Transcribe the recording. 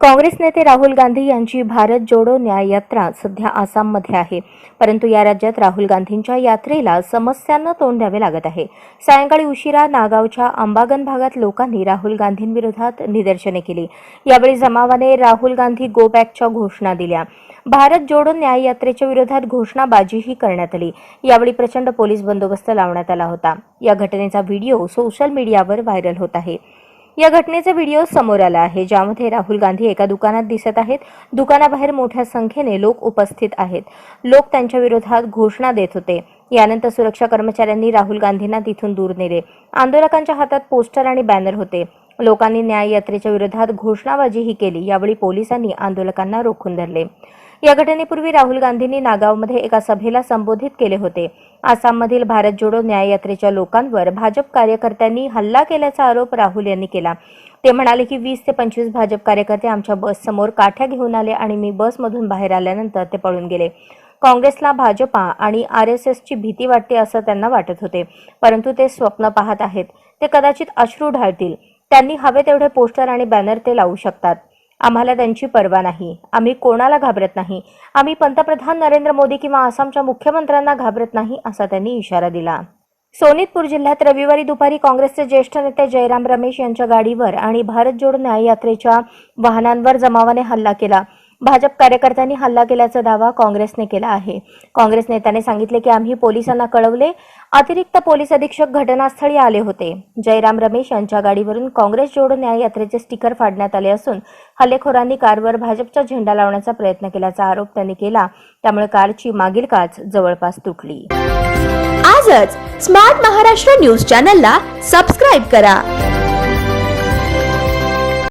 काँग्रेस नेते राहुल गांधी यांची भारत जोडो न्याय यात्रा सध्या आसाममध्ये आहे. परंतु या राज्यात राहुल गांधींच्या यात्रेला समस्यांना तोंड द्यावे लागत आहे. सायंकाळी उशिरा नागावच्या अंबागन भागात लोकांनी राहुल गांधींविरोधात निदर्शने केली. यावेळी जमावाने राहुल गांधी गो बॅकच्या घोषणा दिल्या. भारत जोडो न्याय यात्रेच्या विरोधात घोषणाबाजीही करण्यात आली. यावेळी प्रचंड पोलीस बंदोबस्त लावण्यात आला होता. या घटनेचा व्हिडिओ सोशल मीडियावर व्हायरल होत आहे. या घटनेचा व्हिडिओ समोर आला आहे. ज्यामध्ये राहुल गांधी एका दुकानात दिसत आहेत. दुकानाबाहेर मोठ्या संख्येने लोक उपस्थित आहेत. लोक त्यांच्या विरोधात घोषणा देत होते. यानंतर सुरक्षा कर्मचाऱ्यांनी राहुल गांधींना तिथून दूर नेले. आंदोलकांच्या हातात पोस्टर आणि बॅनर होते. लोकांनी न्याय यात्रेच्या विरोधात घोषणाबाजीही केली. यावेळी पोलिसांनी आंदोलकांना रोखून धरले. या घटनेपूर्वी राहुल गांधींनी नागावमध्ये एका सभेला संबोधित केले होते. आसाममधील भारत जोडो न्याययात्रेच्या लोकांवर भाजप कार्यकर्त्यांनी हल्ला केल्याचा आरोप राहुल यांनी केला. ते म्हणाले की वीस ते पंचवीस भाजप कार्यकर्ते आमच्या बससमोर काठ्या घेऊन आले आणि मी बसमधून बाहेर आल्यानंतर ते पळून गेले. काँग्रेसला भाजपा आणि आर एस एसची भीती वाटते असं त्यांना वाटत होते परंतु ते स्वप्न पाहत आहेत. ते कदाचित अश्रू ढाळतील. त्यांनी हवे तेवढे पोस्टर आणि बॅनर ते लावू शकतात. आम्हाला त्यांची पर्वा नाही. आम्ही कोणाला घाबरत नाही? आम्ही पंतप्रधान नरेंद्र मोदी किंवा आसामच्या मुख्यमंत्र्यांना घाबरत नाही असा त्यांनी इशारा दिला. सोनितपूर जिल्ह्यात रविवारी दुपारी काँग्रेसचे ज्येष्ठ नेते जयराम रमेश यांच्या गाडीवर आणि भारत जोड न्याय यात्रेच्या वाहनांवर जमावाने हल्ला केला. भाजप कार्यकर्त्यांनी हल्ला केल्याचा दावा काँग्रेसने केला आहे. काँग्रेस नेत्याने सांगितले की आम्ही पोलिसांना कळवले. अतिरिक्त पोलीस अधीक्षक घटनास्थळी आले होते. जयराम रमेश यांच्या गाडीवरून काँग्रेस जोडो न्याय यात्रेचे स्टिकर फाडण्यात आले असून हल्लेखोरांनी कारवर भाजपचा झेंडा लावण्याचा प्रयत्न केल्याचा आरोप त्यांनी केला. त्यामुळे कारची मागील काच जवळपास तुटली. आजच स्मार्ट महाराष्ट्र न्यूज चॅनलला सबस्क्राईब करा.